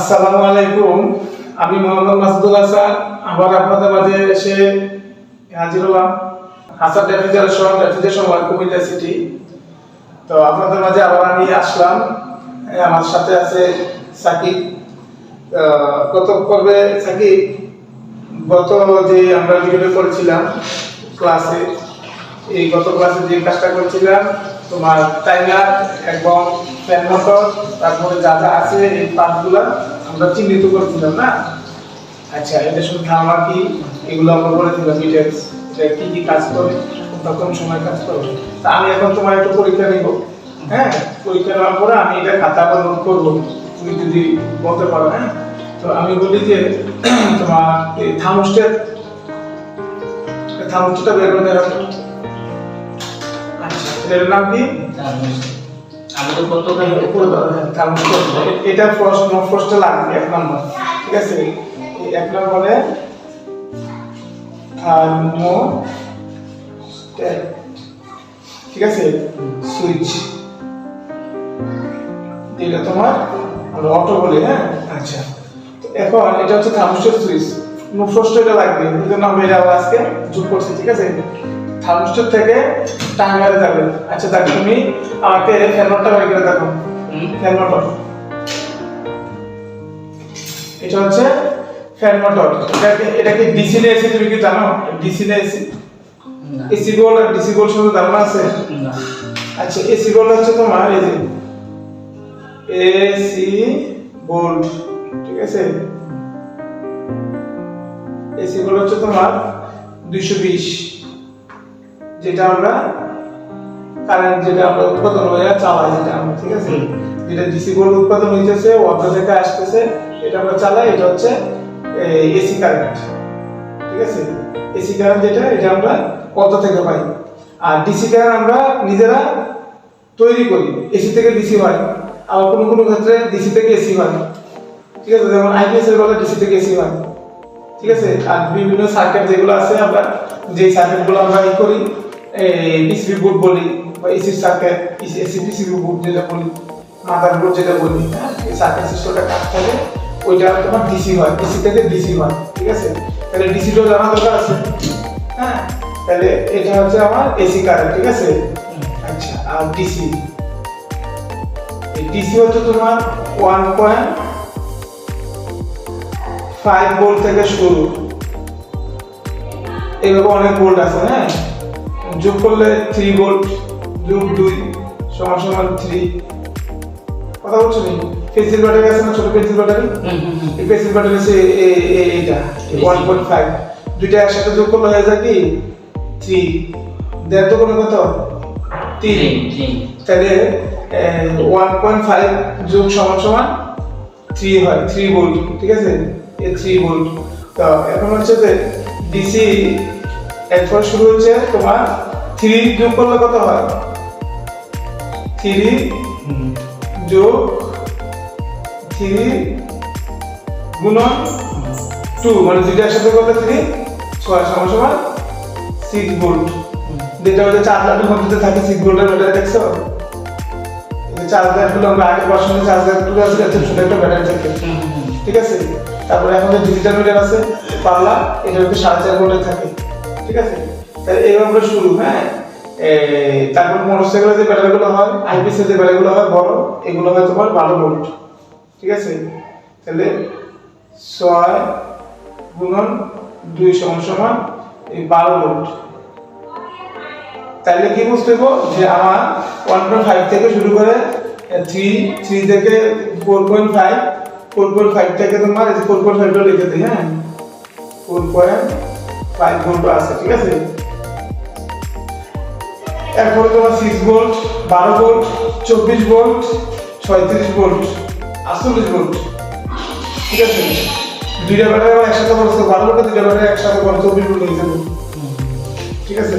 আসসালামু আলাইকুম। আমি মোহাম্মদ মাসুদুল হাসান। আবার আপনাদের মাঝে এসে হাজির হলাম। Hasan refrigeration refrigeration Comilla city. তো আপনাদের মাঝে আবার আমি আসলাম। আমার সাথে আছে সাকিব। গত পর্বে সাকিব, গত যে আমরা ভিডিও করেছিলাম ক্লাসে এই গত ক্লাসে যে কাজটা করেছিলাম, তোমার টাইমার এবং তারপরে যা যা আছে এই পার্টগুলো আমরা চিহ্নিত করেছিলাম, না? আচ্ছা এটা শুধু ধারণা কি? এগুলো আমরা বলেছিলাম ডিটেলস এটা কি কি কাজ করে, কোনটা কোন সময় কাজ করে? তা আমি এখন তোমার একটু পরীক্ষা নিব হ্যাঁ? পরীক্ষা নেওয়ার পরে আমি এটা খাতা বা নোট করব, তুমি যদি বলতে পারো হ্যাঁ? তো আমি বলি যে, তোমার এই থার্মোস্টেট থার্মোস্টেটটা বের করে দেওয়া আচ্ছা এটার নাম কি? আমি কত হ্যাঁ, থার্মোস্টেট এটা প্রশ্ন প্রশ্নটা লাগবে এক নম্বর ঠিক আছে? এক নম্বরে ঠিক আছে? সুইচ এটা তোমার আমরা অটো বলি হ্যাঁ? আচ্ছা। এখন এটা হচ্ছে থার্মোস্টেট সুইচ প্রশ্ন এটা লাগবে এই জন্য আমরা আজকে যোগ করছি ঠিক আছে? থার্মোস্টেট থেকে টাইমারে যাবে। আচ্ছা দেখ তুমি আমাকে ফ্যান মোটরটা বের করে দেখো। ফ্যান মোটর এটা হচ্ছে ফ্যান মোটর এটাকে এটাকে ডিসি না এসি তুমি কি জানো? ডিসি না এসি এসি গোল আর ডিসি গোল শুধু ধারণা আছে? আচ্ছা এসি গোল হচ্ছে তোমার এই যে এসি বোল্ট ঠিক আছে? এসি গোল হচ্ছে তোমার দুইশো বিশ। যেটা আমরা কারেন্ট যেটা আমরা উৎপাদন হয়ে চালাই যেটা আমরা ঠিক আছে? যেটা ডিসি গোল উৎপাদন হইতেছে ওয়াটার থেকে আসতেছে এটা আমরা চালাই এটা হচ্ছে এসি কারেন্ট ঠিক আছে? এসি কারেন্ট যেটা এটা আমরা কত থেকে পাই? আর ডিসি কারেন্ট আমরা নিজেরা তৈরি করি এসি থেকে ডিসি হয় আবার কোনো কোনো ক্ষেত্রে ডিসি থেকে এসি হয় ঠিক আছে? যেমন আইপিএস এর বলে ডিসি থেকে এসি হয় ঠিক আছে? আর বিভিন্ন সার্কিট যেগুলো আছে আমরা যে সার্কিটগুলো আমরা ই করি বোর্ড বলি, বা AC circuit AC PCB board যেটা বলি মাদার বোর্ড যেটা বলি হ্যাঁ এই সিস্টেমটা কাজ থাকে ওইটা তোমার ডিসি হয় ডিসি থেকে ডিসি হয়, ঠিক আছে? তাহলে ডিসিটাও জানা দরকার আছে? হ্যাঁ তাহলে এটা হচ্ছে আমার এসি কারেন্ট ঠিক আছে? আচ্ছা আর ডিসি ডিসি হচ্ছে তোমার ওয়ান পয়েন্ট ফাইভ ভোল্ট থেকে শুরু। এইভাবে অনেক ভোল্ট আছে হ্যাঁ? যোগ করলে থ্রি ভোল্ট যোগ দুই সমান সমান থ্রি কথা বলছো নি পেন্সিল ব্যাটারি আছে না ছোট পেন্সিল ব্যাটারি এই পেন্সিল ব্যাটারি এ- এইটা ওয়ান পয়েন্ট ফাইভ দুইটা একসাথে যোগ করলে হয়ে যায় কি? থ্রি দেড় তো কোনো কত? তিন। তাহলে ওয়ান পয়েন্ট ফাইভ যোগ সমান সমান থ্রি হয় থ্রি ভোল্ট ঠিক আছে? এ থ্রি ভোল্ট তো এখন হচ্ছে যে ডিসি এরপর শুরু হচ্ছে তোমার থ্রি যোগ করলে কত হয়? থ্রি যোগ থ্রি গুণন টু মানে দুইটা একসাথে করলে থ্রি ছয় সমান সমান সিক্স ভোল্ট যেটা হচ্ছে চার লাখের মধ্যে থাকে সিক্স ভোল্টের ব্যাটারি দেখছ? এই চার আমরা আগে বসানো চার লাখগুলো আছে এত ছোট একটা ব্যাটারি থাকে। ঠিক আছে? তারপরে এখন ডিজিটাল মিটার আছে পাল্লা এটা হচ্ছে সাড়ে চার ভোল্টের থাকে। ঠিক আছে? তাহলে আমরা শুরু হ্যাঁ? তারপর মোটরসাইকেলের যে ব্যাটারিগুলো হয় আইপিএস এর যে ব্যাটারিগুলো হয়, বড়, এগুলো হয় তোমার বারো ভোল্ট। ঠিক আছে? তাহলে ছয় গুণন দুই সমান সমান এই বারো ভোল্ট। তাহলে কি বুঝতে হবে যে আমার ওয়ান পয়েন্ট ফাইভ থেকে শুরু করে থ্রি থ্রি থেকে four point five four point five থেকে তোমার ফোর পয়েন্ট ফাইভটা লিখে দিই হ্যাঁ? ফোর পয়েন্ট ফাইভ ভোল্ট আছে, ঠিক আছে? এরপরে তোমার সিক্স ভোল্ট বারো ভোল্ট চব্বিশ ভোল্ট ছয়ত্রিশ ভোল্ট আটচল্লিশ ভোল্ট ঠিক আছে? দুইটা ব্যাটারি আমার একসাথে করছে বারো ভোল্টে দুইটা ব্যাটারি একসাথে করে চব্বিশ ভোল্ট হয়ে যাবে। ঠিক আছে?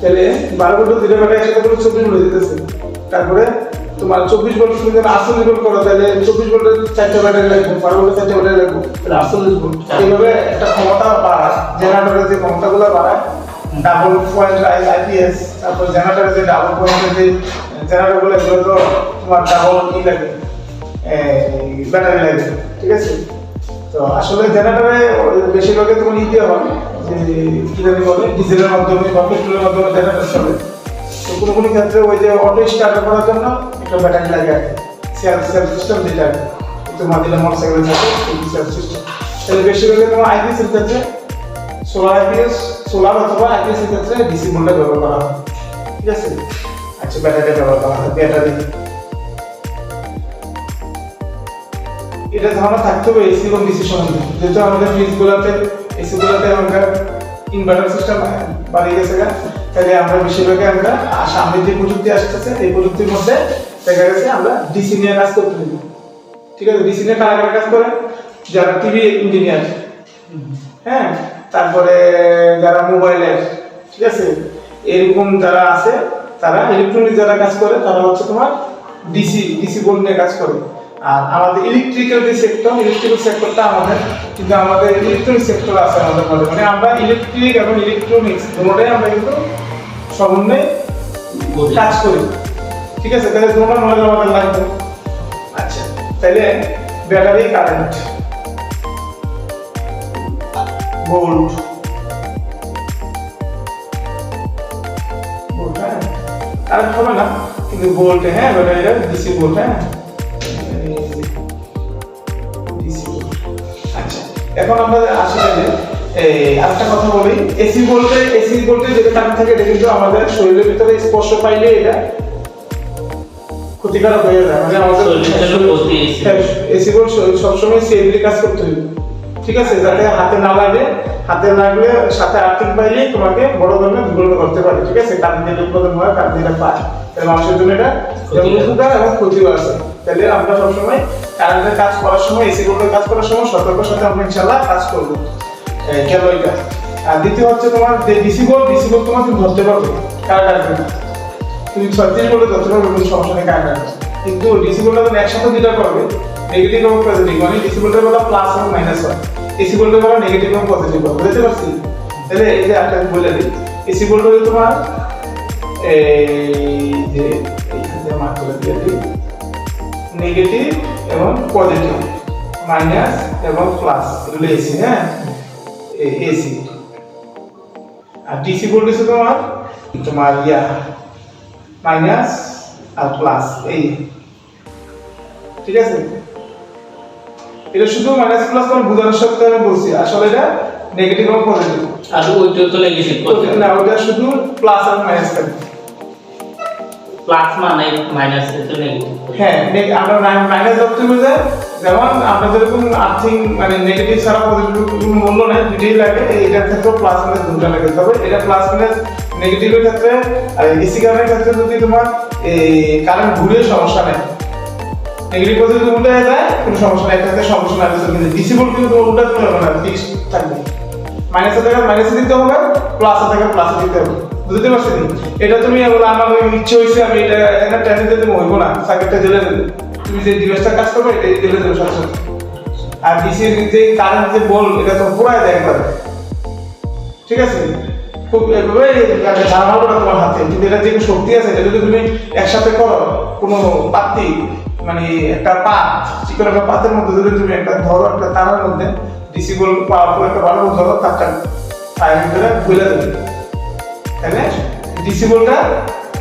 তাহলে বারো ভোল্ট দুইটা ব্যাটারি একসাথে করে চব্বিশ ভোল্ট যেতেছে। তারপরে তোমার চব্বিশ ভোল্ট শুরু করে আটচল্লিশ ভোল্ট করো তাহলে চব্বিশ ভোল্টের চারটে ব্যাটারি লাগবে বারো ভোল্টের চারটে ব্যাটারি লাগবে। তাহলে আটচল্লিশ ভোল্ট এইভাবে একটা ক্ষমতা বাড়ায় জেনারেটরের যে ক্ষমতাগুলো বাড়ায় ডাবল পয়েন্ট আইপিএস তারপর জেনারেটরের যে ডাবল পয়েন্টের যে জেনারেটরগুলো এগুলো তো তোমার ডাবল ই লাগে। ব্যাটারি লাগবে ঠিক আছে? তো আসলে জেনারেটরে বেশিরভাগই তোমার ইতে হয়। যে কি জানি বলে ডিজেলের মাধ্যমে বা পেট্রোলের মাধ্যমে জেনারেটর চলে। তো কোনো কোনো ক্ষেত্রে ওই যে অটো স্টার্ট করার জন্য একটা ব্যাটারি লাগে। আর সেলফ সেলফ সিস্টেম যেটা। তোমার দিলে মোটরসাইকেল থাকে সেলফ সিস্টেম তাহলে বেশিরভাগই তোমার আইপিএস ক্ষেত্রে সোলার আইপিএস সোলার অথবা আইপিএস ক্ষেত্রে ডিসি ভোল্টেজ ব্যবহার করা হয়। ঠিক আছে? আচ্ছা ব্যাটারি ব্যবহার করা হয় ব্যাটারি এটা ধারণা থাকতে হবে এসি এবং ডিসি সম্বন্ধে। যেহেতু আমাদের ফ্রিজগুলোতে এসিগুলোতে আমরা ইনভার্টার সিস্টেম বাড়িয়ে গেছে তাহলে আমরা বেশিরভাগই আমরা সামনে যে প্রযুক্তি আসতেছে, এই প্রযুক্তির মধ্যে দেখা গেছে আমরা ডিসি নিয়ে কাজ করতে দিব ঠিক আছে? ডিসি নিয়ে কারা কাজ করে? যারা টিভি ইঞ্জিনিয়ার হ্যাঁ? তারপরে যারা মোবাইলের ঠিক আছে? এরকম যারা আছে তারা ইলেকট্রনিক যারা কাজ করে তারা হচ্ছে তোমার ডিসি ডিসি বোর্ড নিয়ে কাজ করে। আর আমাদের ইলেকট্রিক্যাল যে সেক্টর ইলেকট্রিক্যাল সেক্টরটা আমাদের কিন্তু আমাদের ইলেকট্রনিক সেক্টর আছে আমাদের মধ্যে মানে আমরা ইলেকট্রিক এবং ইলেকট্রনিক্স দুটোটাই আমরা কিন্তু সমন্বয়ে কাজ করি। ঠিক আছে? তাহলে দুটো নলেজ আমাদের লাগবে। আচ্ছা তাহলে ব্যাটারি কারেন্ট ভোল্ট ভোল্ট হ্যাঁ কারেন্ট হবে না কিন্তু ভোল্ট হ্যাঁ ব্যাটারিটা ডিসি ভোল্ট হ্যাঁ। আচ্ছা এখন আমরা আসি যে এই আরেকটা কথা বলি। এসি বলতে এসি বলতে যেটা কারেন্ট থাকে এটা কিন্তু আমাদের শরীরের ভিতরে স্পর্শ পাইলে এটা ক্ষতিকারক হয়ে যায়। মানে আমাদের এসি বল সবসময় সেফলি কাজ করতে হবে ঠিক আছে যাতে হাতে না লাগে হাতে লাগলে সাথে আর্থিক পাইলে তোমাকে বড় ধরনের দুর্ঘটনা করতে পারে ঠিক আছে? কারেন্ট যেটা উৎপাদন হয় কারেন্ট যেটা পায় তাহলে মানুষের জন্য এটা উপকার এবং ক্ষতিও আছে। তাহলে আমরা সবসময় কারেন্টের কাজ করার সময় এসি বোর্ডের কাজ করার সময় সতর্কের সাথে আমরা ইনশাল্লাহ কাজ করব। গেল এটা। আর দ্বিতীয় হচ্ছে তোমার যে ডিসি বোর্ড ডিসি বোর্ড তোমার তুমি ধরতে পারবে কারেন্ট আসবে না তুমি ছত্রিশ বলে ধরতে পারবে কোনো সমস্যা নেই কারেন্ট আসবে কিন্তু ডিসি বোর্ডটা তুমি একসাথে দুইটা করবে নেগেটিভ এবং পজিটিভ মানে ডিসি বোর্ডের বেলা প্লাস এবং মাইনাস হয়। বোর্ডের বেলা নেগেটিভ এবং পজিটিভ হয়। বুঝতে পারছি? তাহলে এই যে একটা বলে দিই। বোর্ড তোমার, এই যে নেগেটিভ এবং পজিটিভ মাইনাস এবং প্লাস এগুলো এসি হ্যাঁ? এসি আর ডিসি হচ্ছে তোমার তোমার ইয়া মাইনাস আর প্লাস এই। ঠিক আছে? এটা শুধু মাইনাস প্লাস তোমার বোঝানোর সাথে আমি বলছি আসলে এটা নেগেটিভ এবং পজিটিভ আর ওইটা তো লেগেছে না ওটা শুধু প্লাস আর মাইনাস থাকবে। প্লাস মানে মাইনাস তো নেগেটিভ হ্যাঁ আমরা মাইনাস ধরতে বুঝে যেমন আমরা যেরকম আর্থিং মানে নেগেটিভ ছাড়া পজিটিভ কোনো মূল্য নেই দুটোই লাগে এটার ক্ষেত্রে প্লাস মাইনাস দুটো লাগে। তবে এটা প্লাস মাইনাস নেগেটিভের ক্ষেত্রে আর এসি কারেন্টের ক্ষেত্রে যদি তোমার কারেন্ট ঘুরে সমস্যা নেই। নেগেটিভ পজিটিভ উল্টে যায়, কোনো সমস্যা নেই, এটাতে সমস্যা নাই কিন্তু ডিসি ভোল্ট কিন্তু তোমার উল্টাতে পারবে না ফিক্স থাকবে। মাইনাসে থেকে মাইনাসে দিতে হবে প্লাসে থেকে প্লাসে দিতে হবে। বুঝতে পারছি এটা তুমি বলে আমার ইচ্ছে হয়েছে, আমি এটা এটা টেনে দিতে হইব না সার্কিটটা জেলে দেবে। তুমি যে ডিভাইসটা কাজ করবে এটা জেলে দেবে সাথে সাথে। আর ডিসি যে কারেন্ট যে বল, এটা তো পুরাই দেয় একবারে ঠিক আছে? ধারণা তোমার হাতে। কিন্তু এটা যে শক্তি আছে যদি তুমি একসাথে করো, কোনো পাত্তি মানে একটা পাত একটা পাতের মধ্যে যদি তুমি একটা ধরো, একটা তারার মধ্যে ডিসি একটা ভালো ধরো তাহলে ডিসি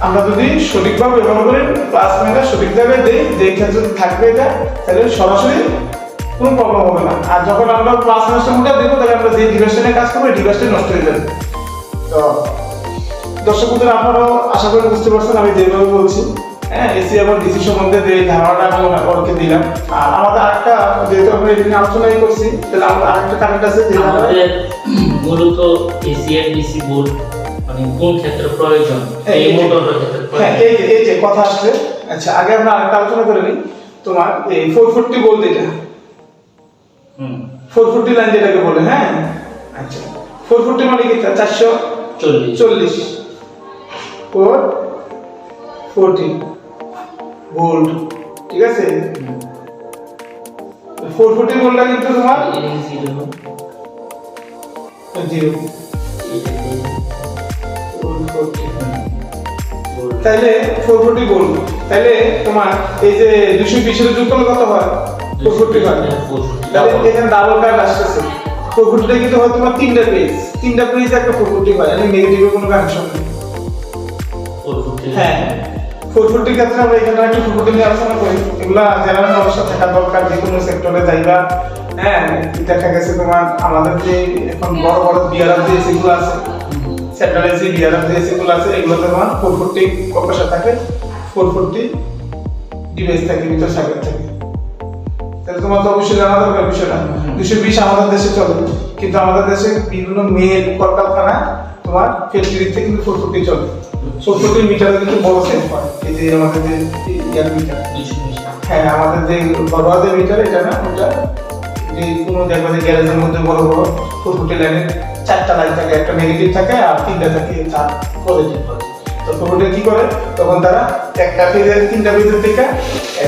আমরা যদি সঠিকভাবে ব্যবহার করি প্লাস মাইনাস সঠিক জায়গায় দিই, যে যদি থাকবে এটা, তাহলে সরাসরি কোনো প্রবলেম হবে না। আর যখন আমরা প্লাস মাইনাসটা মুখে দেবো, তাহলে আমরা যে ডিভাইসটা কাজ করব ডিভাইসটা নষ্ট হয়ে যাবে। তো দর্শক বন্ধুরা আপনারাও আশা করি বুঝতে পারছেন আমি যেভাবে বলছি। হ্যাঁ এসি এবং ডিসি সম্বন্ধে যে ধারণাটা আমি ওনা- ওনাকে দিলাম। আর আমাদের আরেকটা যেহেতু আমরা এটা নিয়ে আলোচনাই করছি তাহলে আমাদের আরেকটা কারেন্ট আছে আমাদের মূলত এসি আর ডিসি বোর্ড মানে কোন ক্ষেত্রে প্রয়োজন? এই মোটরের ক্ষেত্রে হ্যাঁ এই যে এই যে কথা আসছে। আচ্ছা আগে আমরা আরেকটা আলোচনা করে নিই। তোমার এই ফোর ফোরটি বল যেটা। হুম। ফোর ফোরটি লাইন যেটাকে বলে হ্যাঁ? আচ্ছা ফোর ফোরটি মানে কি? চারশো চল্লিশ। ফোর ফোরটি ভোল্ট ঠিক আছে? ফোর ফোরটি ভোল্টটা কিন্তু তোমার এই জিরো এটাতে ফোর ফোরটি ভোল্ট বলব তাইলে তোমার এই যে দুশো বিশের যোগ কত হয়? ফোর ফোরটি হয়। তাহলে এখানে ডাবল কার্ড আসতেছে। ফোর কিন্তু হয় তোমার তিনটা পেজ তিনটা পেজ একটা ফোরটি হয় আমি নেগেটিভের কোনো কানেকশন নেই হ্যাঁ ফোর ক্ষেত্রে আমরা এখানে একটু ফোর ফোরটি নিয়ে আলোচনা করি। এগুলা অবস্থা থাকা দরকার যে কোনো সেক্টরে যাইবা হ্যাঁ দেখা গেছে তোমার আমাদের যে এখন বড় বড় বিয়ার যে সেগুলো আছে সেন্ট্রাল যে যে সেগুলো আছে এগুলো তোমার ফোরটি প্রকাশা থাকে ফোর ফোরটি ডিভাইস থাকে ভিতর থাকে। তাহলে তোমার তো অবশ্যই জানা দরকার বিষয়টা। দুশো বিশ আমাদের দেশে চলে। কিন্তু আমাদের দেশে বিভিন্ন মেল কলকারখানা তোমার ফ্যাক্টরিতে কিন্তু ফোরটি চলে। ফোরটি মিটারে কিন্তু বড় সেট হয়। এই যে আমাদের যে ইয়ার মিটার। হ্যাঁ আমাদের যে ঘরোয়া যে মিটার এটা না ওটা যে কোনো দেখবে যে গ্যারেজের মধ্যে বড় বড় ফোর ফোরটি লাইনের চারটা লাইন থাকে একটা নেগেটিভ থাকে আর তিনটা থাকে চার পজিটিভ তো ফোরফোরটি কি করে? তখন তারা একটা পেজের তিনটা পেজের থেকে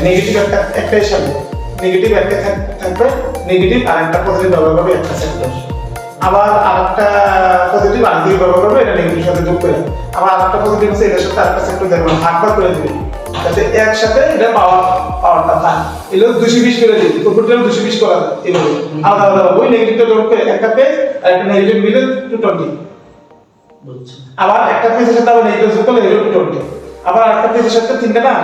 নেগেটিভ একটা একটাই সামনে। নেগেটিভ একটা থাকবে। নেগেটিভ আর একটা পজিটিভ ব্যবহার করবে একটা সেক্টর আবার আরেকটা পজিটিভ আর দিয়ে ব্যবহার করবে এটা নেগেটিভ সাথে যোগ করে। আবার আরেকটা পজিটিভ আছে এটার সাথে আরেকটা সেক্টর দেবে ভাগ ভাগ করে দিবে। যাতে একসাথে এটা পাওয়ার পাওয়ারটা থাকে এগুলো দুশো বিশ করে দিই কম্পিউটার দুশো বিশ করা যায় এভাবে আলাদা আলাদা ওই নেগেটিভটা যোগ করে একটা পেজ আর একটা নেগেটিভ মিলে টু টোয়েন্টি আবার একটা পেজের সাথে আবার নেগেটিভ যোগ করলে এটা টু টোয়েন্টি আবার একটা পেজের সাথে তিনটা না?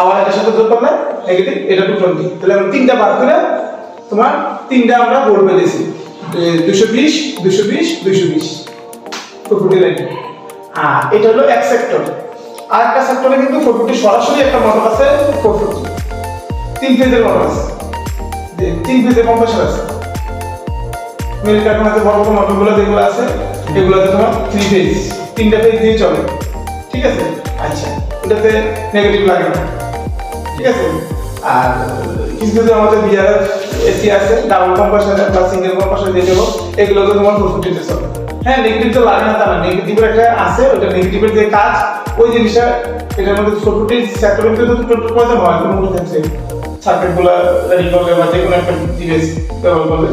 আবার এটার সাথে যোগ করলে নেগেটিভ এটা টু টোয়েন্টি তাহলে আমরা তিনটা বার করে তোমার তিনটা আমরা বোর্ড পেয়েছি দুশো বিশ দুশো বিশ দুশো বিশ। ফুটফুটি লাইন আর এটা হলো এক সেক্টর আর একটা সেক্টরে কিন্তু ফুটফুটি সরাসরি একটা মোটর আছে ফুটফুটি তিন পেজের মোটর আছে। তিন পেজের কম্প্রেসার আছে। মিল কারখানাতে বড় বড় মোটরগুলো যেগুলো আছে, এগুলোতে তোমার থ্রি পেজ তিনটা পেজ দিয়ে চলে। ঠিক আছে আচ্ছা এটাতে নেগেটিভ লাগে না ঠিক আছে আর কিছু কিছু আমাদের বিআর এসি আছে ডাবল কম্পাসার বা সিঙ্গেল কম্পাসার দিয়ে দেবো এগুলোতে তোমার ফুটফুটিতে চলে হ্যাঁ নেগেটিভ তো লাগে না তা না নেগেটিভের একটা আছে ওটা নেগেটিভের যে কাজ ওই জিনিসটা এটার মধ্যে ফুটফুটি সেক্টরের ভিতরে তো টোটাল প্রয়োজন হয় কোনো মনে থাকছে সার্কিটগুলো রেডি করলে বা যে কোনো একটা ডিভাইস ব্যবহার করলে